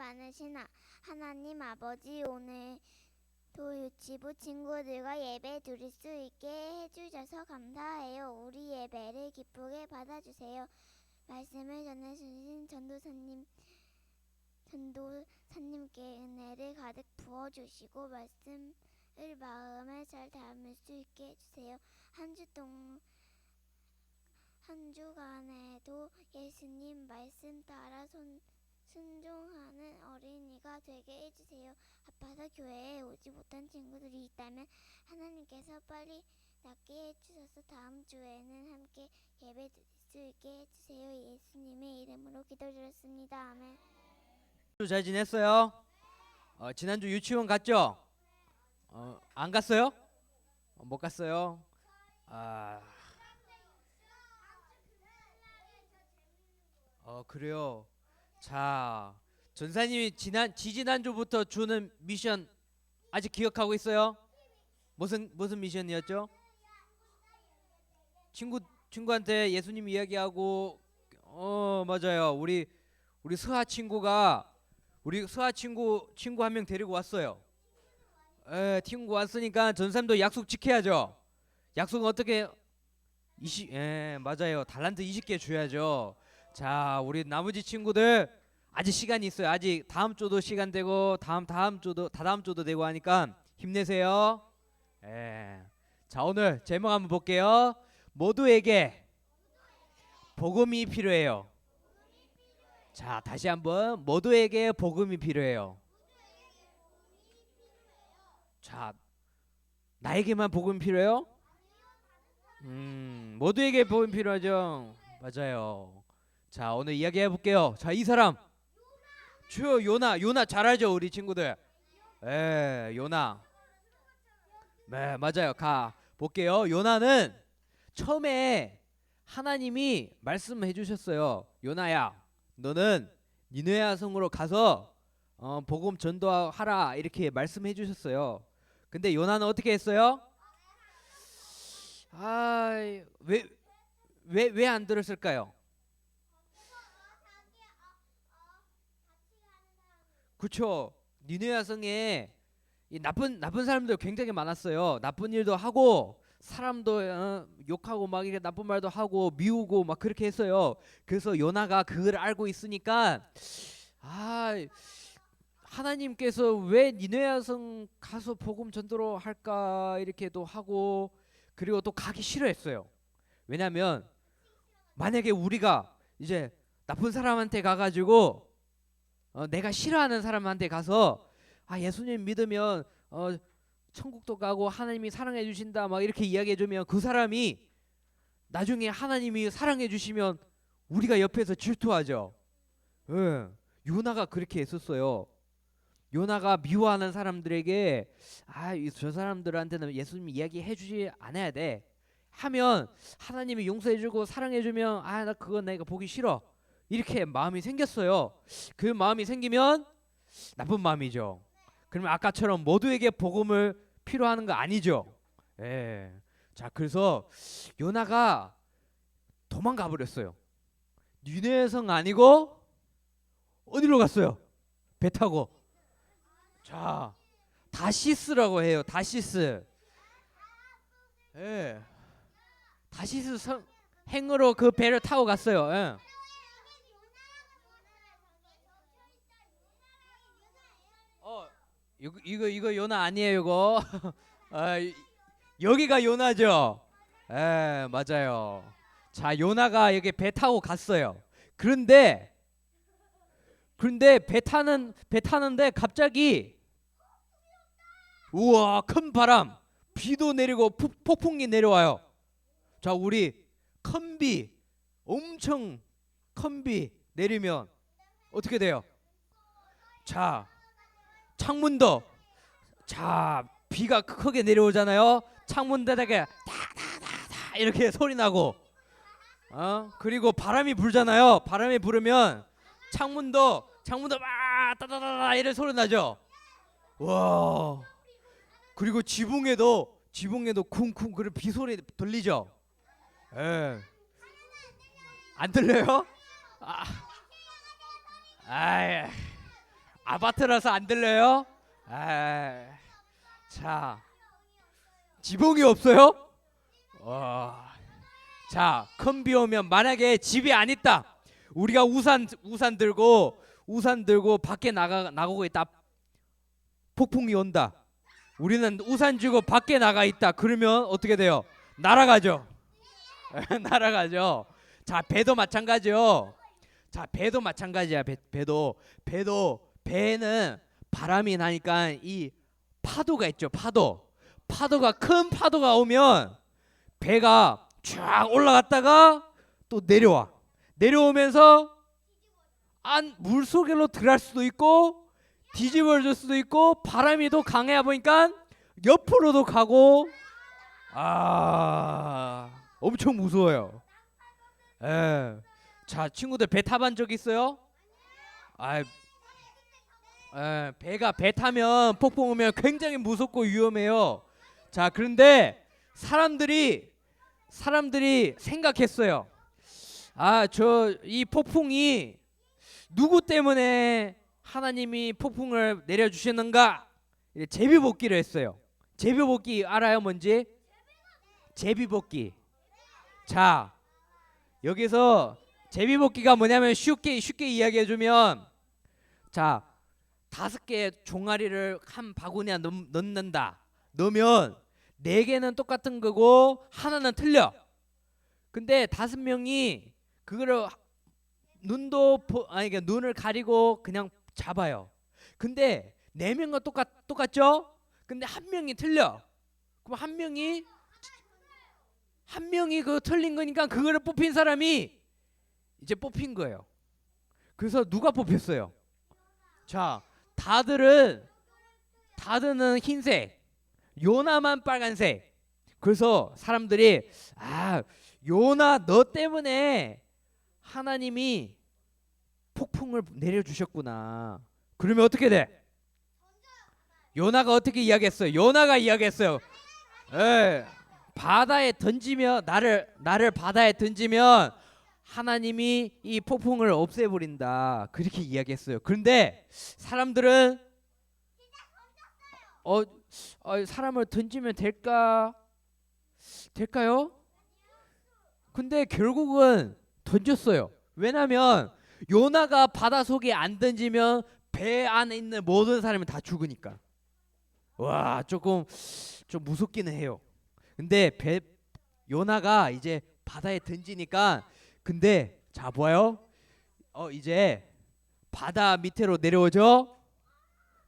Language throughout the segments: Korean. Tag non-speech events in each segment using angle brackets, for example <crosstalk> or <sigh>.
많으신 하- 하나님 아버지 오늘도 유치부 친구들과 예배 드릴 수 있게 해주셔서 감사해요. 우리 예배를 기쁘게 받아주세요. 말씀을 전해주신 전도사님 전도사님께 은혜를 가득 부어주시고 말씀을 마음에 잘 담을 수 있게 해주세요. 한 주 동, 한 주간에도 예수님 말씀 따라 손, 순종하는 어린이가 되게 해주세요. 아파서 교회에 오지 못한 친구들이 있다면 하나님께서 빨리 낫게 해주셔서 다음 주에는 함께 예배 드릴 수 있게 해주세요. 예수님의 이름으로 기도드렸습니다. 아멘. 잘 지냈어요? 어, 지난주 유치원 갔죠? 어, 안 갔어요? 어, 못 갔어요. 아, 어 그래요. 자, 전사님이 지난 지지난 주부터 주는 미션 아직 기억하고 있어요? 무슨 무슨 미션이었죠? 친구 친구한테 예수님 이야기하고 어 맞아요. 우리 우리 서하 친구가 우리 서하 친구 친구 한 명 데리고 왔어요. 에, 친구 왔으니까 전삼도 약속 지켜야죠. 약속은 어떻게 20 예, 맞아요. 달란트 20개 줘야죠. 자, 우리 나머지 친구들 아직 시간이 있어요. 아직 다음 주도 시간 되고 다음 다음 주도 다다음 주도 되고 하니까 힘내세요. 예. 자, 오늘 제목 한번 볼게요. 모두에게 복음이 필요해요. 자, 다시 한번 모두에게 복음이 필요해요. 자, 나에게만 복음 필요해요? 음, 모두에게 복음 필요하죠. 맞아요. 자, 오늘 이야기 해 볼게요. 자, 이 사람 주요 요나, 요나 잘 알죠, 우리 친구들. 에, 요나. 네, 맞아요. 가 볼게요. 요나는 처음에 하나님이 말씀해 주셨어요. 요나야, 너는 니네야 성으로 가서 어, 복음 전도하라 이렇게 말씀해 주셨어요. 근데 요나는 어떻게 했어요? 아, 왜왜 왜 안 들었을까요? 그쵸? 니네 야 성에 이 나쁜 나쁜 사람들 굉장히 많았어요. 나쁜 일도 하고 사람도 어, 욕하고 막 이렇게 나쁜 말도 하고 미우고 막 그렇게 했어요. 그래서 요나가 그걸 알고 있으니까 아 하나님께서 왜 니네 야성 가서 복음 전도로 할까 이렇게도 하고 그리고 또 가기 싫어했어요. 왜냐하면 만약에 우리가 이제 나쁜 사람한테 가가지고 어, 내가 싫어하는 사람한테 가서 아 예수님 믿으면 어, 천국도 가고 하나님이 사랑해 주신다 막 이렇게 이야기해 주면 그 사람이 나중에 하나님이 사랑해 주시면 우리가 옆에서 질투하죠. 예. 요나가 그렇게 했었어요. 요나가 미워하는 사람들에게 아 저 사람들한테는 예수님 이야기해 주지 않아야 돼. 하면 하나님이 용서해 주고 사랑해 주면 아 나 그건 내가 보기 싫어. 이렇게 마음이 생겼어요. 그 마음이 생기면 나쁜 마음이죠. 그러면 아까처럼 모두에게 복음을 필요하는 거 아니죠. 예. 자, 그래서 요나가 도망가 버렸어요. 니네성 아니고 어디로 갔어요? 배 타고. 자, 다시스라고 해요. 다시스. 예. 다시스 성 행으로 그 배를 타고 갔어요. 예. 어, 이거 이거 이거 요나 아니에요, 이거. <laughs> 아, 이- 여기가 요나죠. 예, 맞아요. 자, 요나가 여기 배 타고 갔어요. 그런데 그런데 배 타는 배 타는데 갑자기 우와 큰 바람 비도 내리고 푸- 폭풍이 내려와요. 자 우리 컨비 엄청 컨비 내리면 어떻게 돼요? 자 창문도 자 비가 크게 내려오잖아요. 창문 닫아게 다다다다 이렇게 소리 나고 어 그리고 바람이 불잖아요. 바람이 불으면 창문도 창문도 막 따다다다 이런 소리 나죠. 와 그리고 지붕에도 지붕에도 쿵쿵 그런 비 소리 들리죠. 예. 안 들려요? 아, 아이, 아파트라서 안 들려요? 아, 자, 지붕이 없어요? 와, 자, 큰 비 오면 만약에 집이 안 있다, 우리가 우산 우산 들고 우산 들고 밖에 나가 나가고 있다, 폭풍이 온다. 우리는 우산 쥐고 밖에 나가 있다. 그러면 어떻게 돼요? 날아가죠. <laughs> 날아가죠. 자, 배도 마찬가지요. 자, 배도 마찬가지야. 배, 배도 배도 배는 바람이 나니까 이 파도가 있죠. 파도. 파도가 큰 파도가 오면 배가 쫙 올라갔다가 또 내려와. 내려오면서 안 물속으로 들어갈 수도 있고 뒤집어질 수도 있고 바람이 더 강해 보니까 옆으로도 가고 아 엄청 무서워요. 예. 자 친구들 배 타본 적 있어요? 아, 예, 배가 배 타면 폭풍 오면 굉장히 무섭고 위험해요. 자 그런데 사람들이 사람들이 생각했어요. 아 저 이 폭풍이 누구 때문에 하나님이 폭풍을 내려주시는가? 이제 제비뽑기를 했어요. 제비뽑기 알아요 뭔지? 제비뽑기. 자 여기서 제비뽑기가 뭐냐면 쉽게 쉽게 이야기해주면 자 다섯 개 종아리를 한 바구니에 넣, 넣는다. 넣으면 네 개는 똑같은 거고 하나는 틀려. 근데 다섯 명이 그거를 눈도 보, 아니 그러니까 눈을 가리고 그냥 잡아요. 근데 네 명과 똑같 똑같죠? 근데 한 명이 틀려. 그럼 한 명이 한 명이 그 틀린 거니까 그거를 뽑힌 사람이 이제 뽑힌 거예요. 그래서 누가 뽑혔어요? 자, 다들은 다들은 흰색, 요나만 빨간색. 그래서 사람들이 아 요나 너 때문에 하나님이 폭풍을 내려주셨구나. 그러면 어떻게 돼? 요나가 어떻게 이야기했어요? 요나가 이야기했어요. 예, 바다에 던지면 나를 나를 바다에 던지면 하나님이 이 폭풍을 없애버린다. 그렇게 이야기했어요. 그런데 사람들은 어, 어 사람을 던지면 될까? 될까요? 근데 결국은 던졌어요. 왜냐면 요나가 바다 속에 안 던지면 배 안에 있는 모든 사람이 다 죽으니까. 와 조금 좀 무섭기는 해요. 근데 배 요나가 이제 바다에 던지니까 근데 자 보아요. 어 이제 바다 밑으로 내려오죠.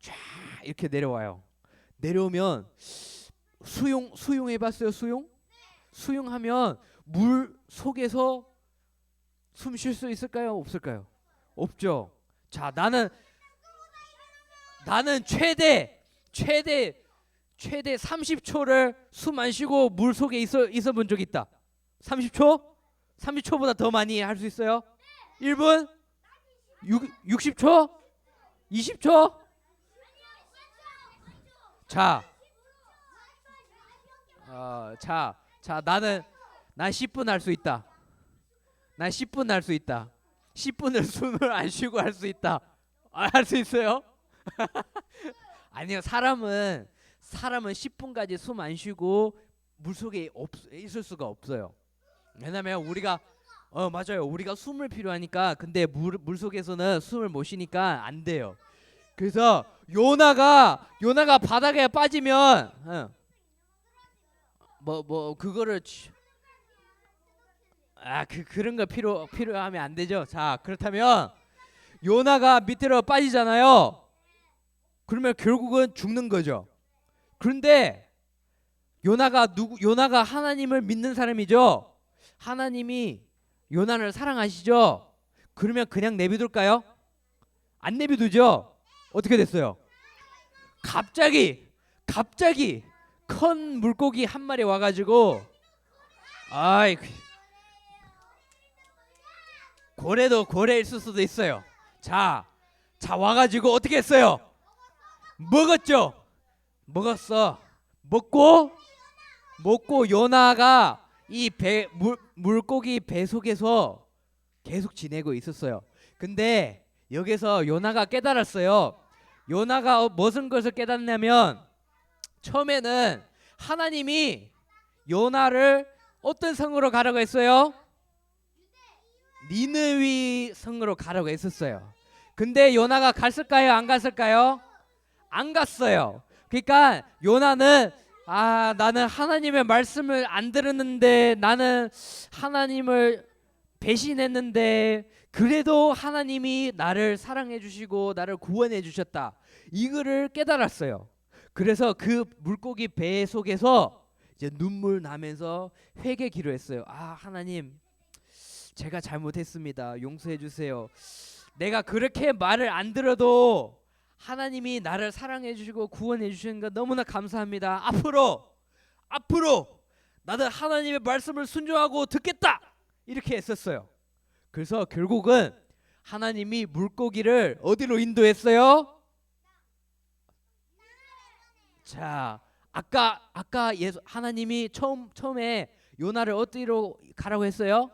쫙 이렇게 내려와요. 내려오면 수용 수용해 봤어요 수용? 수용하면 물 속에서 숨 쉴 수 있을까요? 없을까요? 없죠. 자, 나는 나는 최대 최대 최대 30초를 숨 안 쉬고 물 속에 있어 있어 본 적 있다. 30초? 30초보다 더 많이 할 수 있어요? 1분? 6 60초? 20초? 자. 어, 자. 자, 나는 난 10분 할 수 있다. 난 10분 할 수 있다. 10분을 숨을 안 쉬고 할 수 있다. 아, 할수 있어요? <laughs> 아니요. 사람은 사람은 10분까지 숨 안 쉬고 물 속에 없, 있을 수가 없어요. 왜냐면 우리가 어 맞아요. 우리가 숨을 필요하니까 근데 물, 물 속에서는 숨을 못 쉬니까 안 돼요. 그래서 요나가 요나가 바닥에 빠지면 어, 뭐뭐 그거를 아 그 그런 거 필요 필요하면 안 되죠. 자 그렇다면 요나가 밑으로 빠지잖아요. 그러면 결국은 죽는 거죠. 그런데 요나가 누구 요나가 하나님을 믿는 사람이죠. 하나님이 요나를 사랑하시죠. 그러면 그냥 내비둘까요? 안 내비두죠. 어떻게 됐어요? 갑자기 갑자기 큰 물고기 한 마리 와가지고 아이 고래도 고래 있을 수도 있어요. 자, 자 와가지고 어떻게 했어요? 먹었죠. 먹었어. 먹고 먹고 요나가 이 배 물 물고기 배 속에서 계속 지내고 있었어요. 근데 여기서 요나가 깨달았어요. 요나가 어- 무슨 것을 깨닫냐면 처음에는 하나님이 요나를 어떤 성으로 가라고 했어요? 니느위 성으로 가라고 했었어요. 근데 요나가 갔을까요? 안 갔을까요? 안 갔어요. 그러니까 요나는 아 나는 하나님의 말씀을 안 들었는데 나는 하나님을 배신했는데 그래도 하나님이 나를 사랑해 주시고 나를 구원해 주셨다. 이거를 깨달았어요. 그래서 그 물고기 배 속에서 이제 눈물 나면서 회개 기도했어요. 아 하나님 제가 잘못했습니다. 용서해 주세요. 내가 그렇게 말을 안 들어도 하나님이 나를 사랑해 주시고 구원해 주시는 거 너무나 감사합니다. 앞으로 앞으로 나는 하나님의 말씀을 순종하고 듣겠다. 이렇게 했었어요. 그래서 결국은 하나님이 물고기를 어디로 인도했어요? 자, 아까 아까 예수 하나님이 처음 처음에 요나를 어디로 가라고 했어요?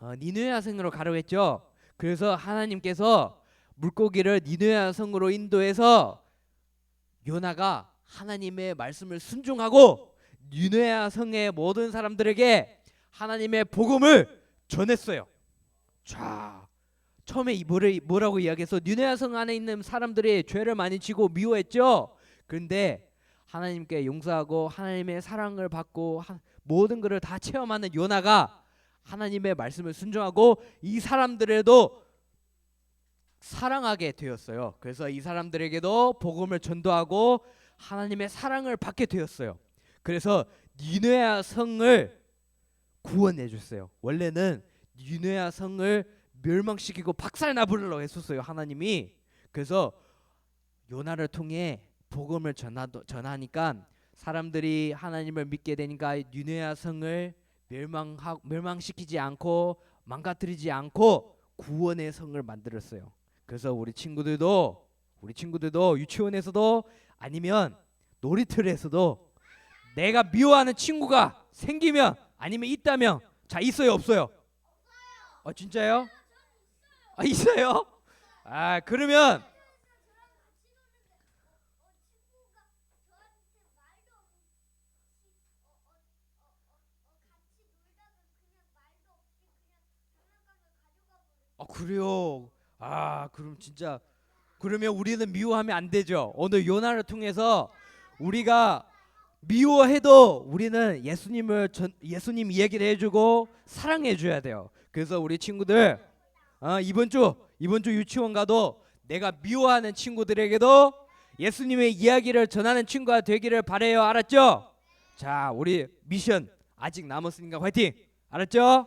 어, 니누야 성으로 가라고 했죠. 그래서 하나님께서 물고기를 니누야 성으로 인도해서 요나가 하나님의 말씀을 순종하고 니누야 성의 모든 사람들에게 하나님의 복음을 전했어요. 자, 처음에 이 뭐를 뭐라고 이야기해서 니누야 성 안에 있는 사람들이 죄를 많이 지고 미워했죠. 그런데 하나님께 용서하고 하나님의 사랑을 받고 하, 모든 것을 다 체험하는 요나가 하나님의 말씀을 순종하고 이 사람들에도 사랑하게 되었어요. 그래서 이 사람들에게도 복음을 전도하고 하나님의 사랑을 받게 되었어요. 그래서 니누야 성을 구원해 줬어요. 원래는 니누야 성을 멸망시키고 박살나버리려고 했었어요. 하나님이. 그래서 요나를 통해 복음을 전하, 전하니까 사람들이 하나님을 믿게 되니까 니누야 성을 멸망하, 멸망시키지 않고 망가뜨리지 않고 구원의 성을 만들었어요. 그래서 우리 친구들도 우리 친구들도 유치원에서도 아니면 놀이터에서도 내가 미워하는 친구가 생기면 아니면 있다면 자 있어요 없어요? 아 진짜요? 아 있어요? 아 그러면 아 그래요. 아 그럼 진짜 그러면 우리는 미워하면 안 되죠. 오늘 요나를 통해서 우리가 미워해도 우리는 예수님을 전, 예수님 이야기를 해주고 사랑해 줘야 돼요. 그래서 우리 친구들 어, 이번 주 이번 주 유치원 가도 내가 미워하는 친구들에게도 예수님의 이야기를 전하는 친구가 되기를 바래요. 알았죠? 자, 우리 미션 아직 남았으니까 화이팅. 알았죠?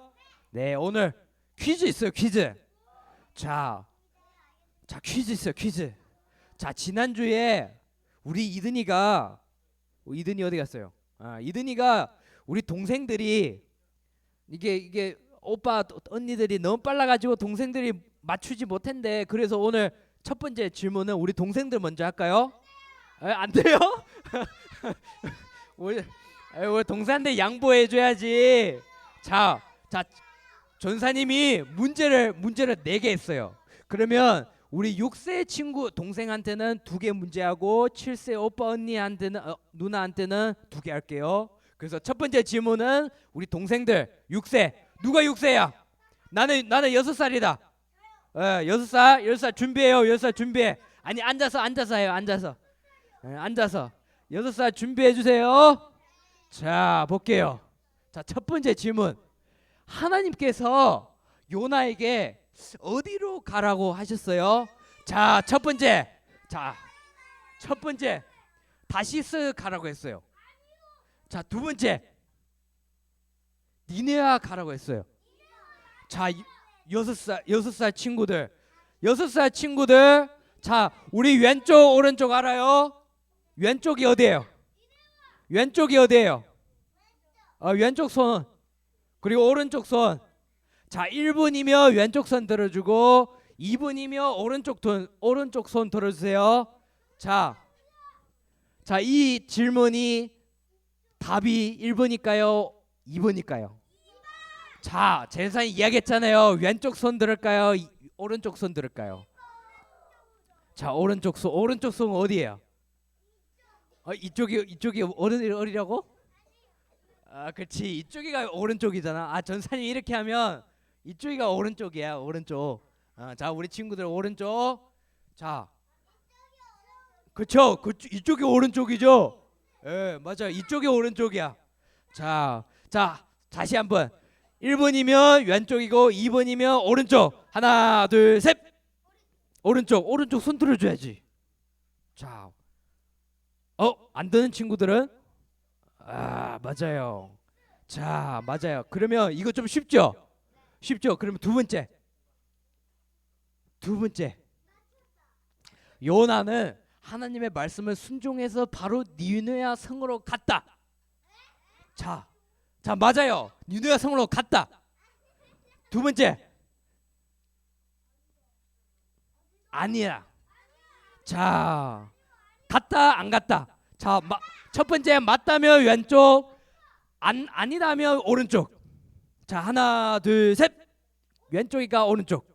네, 오늘 퀴즈 있어요. 퀴즈. 자, 자 퀴즈 있어요. 퀴즈. 자 지난 주에 우리 이든이가 어, 이든이 어디 갔어요? 아 이든이가 우리 동생들이 이게 이게 오빠 또- 언니들이 너무 빨라가지고 동생들이 맞추지 못했는데 그래서 오늘 첫 번째 질문은 우리 동생들 먼저 할까요? 에, 안 돼요? <laughs> 우리 에, 우리 동생한테 양보해줘야지. 자, 자 전사님이 문제를 문제를 네 개 했어요. 그러면 우리 6세 친구 동생한테는 두 개 문제하고 7세 오빠 언니한테는 어, 누나한테는 두 개 할게요. 그래서 첫 번째 질문은 우리 동생들 6세 누가 6세야? 나는 나는 6살이다. 예, 6살 6살 준비해요. 6살 준비해. 아니 앉아서 앉아서 해요. 앉아서. 예, 앉아서 6살 준비해 주세요. 자, 볼게요. 자, 첫 번째 질문. 하나님께서 요나에게 어디로 가라고 하셨어요? 자, 첫 번째. 자, 첫 번째. 다시스 가라고 했어요. 자, 두 번째. 니네아 가라고 했어요. 자, 이- 여섯 살 여섯 살 친구들. 여섯 살 친구들. 자, 우리 왼쪽 오른쪽 알아요? 왼쪽이 어디예요? 왼쪽이 어디예요? 어, 왼쪽 손. 그리고 오른쪽 손. 자, 1분이면 왼쪽 손 들어주고 2분이면 오른쪽 손 오른쪽 손 들어주세요. 자. 자, 이 질문이 답이 1번일까요? 2번일까요? 자, 제사님 이야기했잖아요. 왼쪽 손 들을까요? 이- 오른쪽 손 들을까요? 자 오른쪽 손 오른쪽 손 어디예요? 어 이쪽이 이쪽이 어른 어리라고? 아 그렇지. 이쪽이가 오른쪽이잖아. 아 전사님 이렇게 하면 이쪽이가 오른쪽이야 오른쪽. 아, 자 우리 친구들 오른쪽. 자. 그쵸? 그 이쪽이 오른쪽이죠. 예 맞아. 이쪽이 오른쪽이야. 자, 자 다시 한번. 1번이면 왼쪽이고 2번이면 오른쪽. 하나 둘 셋. 오른쪽 오른쪽 손 들어 줘야지. 자, 어 안 되는 친구들은? 아 맞아요 자 맞아요 그러면 이거 좀 쉽죠 쉽죠 그러면 두 번째 두 번째 요나는 하나님의 말씀을 순종해서 바로 니느야 성으로 갔다 자, 자 맞아요. 니누야 성으로 갔다. 두 번째. 아니야. 자, 갔다 안 갔다. 자, 마, 첫 번째 맞다면 왼쪽, 안 아니다면 오른쪽. 자, 하나, 둘, 셋. 왼쪽이가 오른쪽.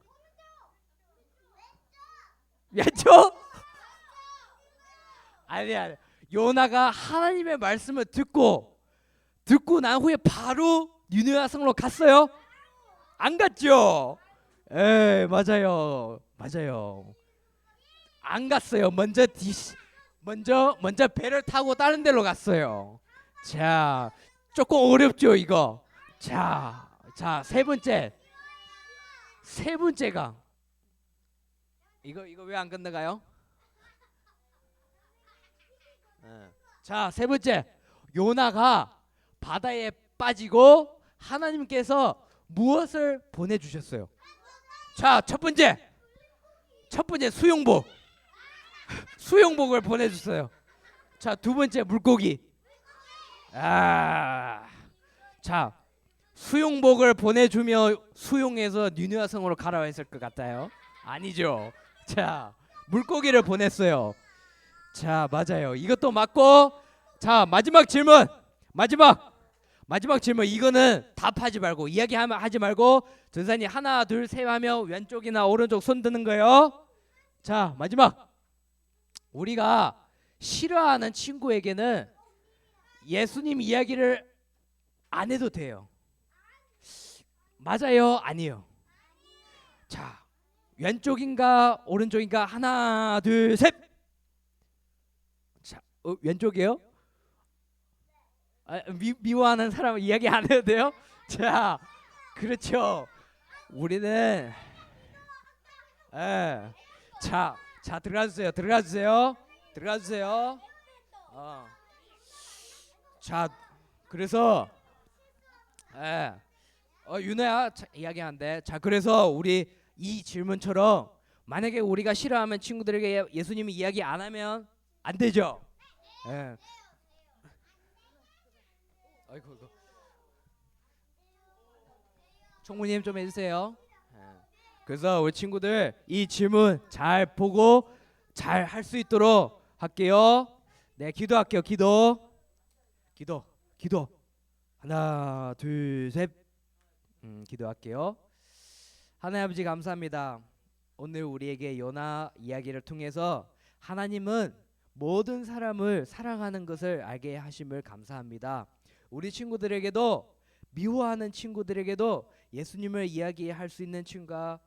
왼쪽? 아니야. 요나가 하나님의 말씀을 듣고 듣고 난 후에 바로 니느야 성으로 갔어요? 안 갔죠? 에 맞아요 맞아요 안 갔어요 먼저 뒤 먼저 먼저 배를 타고 다른 데로 갔어요 자 조금 어렵죠 이거 자 자 세 번째 세 번째가 이거 이거 왜 안 끝나가요? 자 세 번째 요나가 바다에 빠지고 하나님께서 무엇을 보내주셨어요? 자, 첫 번째, 첫 번째 수용복, <laughs> 수용복을 보내주셨어요. 자, 두 번째 물고기. 아, 자, 수용복을 보내주며 수용해서 니누아 성으로 가라 했을 것 같아요. 아니죠. 자, 물고기를 보냈어요. 자, 맞아요. 이것도 맞고, 자 마지막 질문. 마지막 마지막 질문 이거는 답하지 말고 이야기하면 하지 말고 전사님 하나 둘 셋 하면 왼쪽이나 오른쪽 손 드는 거예요. 자 마지막 우리가 싫어하는 친구에게는 예수님 이야기를 안 해도 돼요. 맞아요, 아니요. 자 왼쪽인가 오른쪽인가 하나 둘 셋. 자 어, 왼쪽이에요? 아, 미, 미워하는 사람 이야기 안 해도 돼요? 자, 그렇죠. 우리는 예. 자, 자 들어가 주세요. 들어가 주세요. 들어가 주세요. 어. 자, 그래서 예. 어, 윤호야 자, 이야기한대. 자, 그래서 우리 이 질문처럼 만약에 우리가 싫어하면 친구들에게 예수님이 이야기 안 하면 안 되죠. 예. 아이고 이거 총무님 좀 해주세요. 예. 그래서 우리 친구들 이 질문 잘 보고 잘 할 수 있도록 할게요. 네, 기도할게요. 기도, 기도, 기도. 하나, 둘, 셋. 음, 기도할게요. 하나님 아버지 감사합니다. 오늘 우리에게 요나 이야기를 통해서 하나님은 모든 사람을 사랑하는 것을 알게 하심을 감사합니다. 우리 친구들에게도 미워하는 친구들에게도 예수님을 이야기할 수 있는 친구가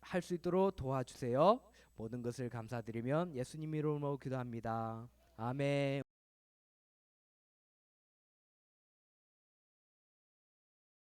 할 수 있도록 도와주세요. 모든 것을 감사드리면 예수님 이름으로 기도합니다. 아멘.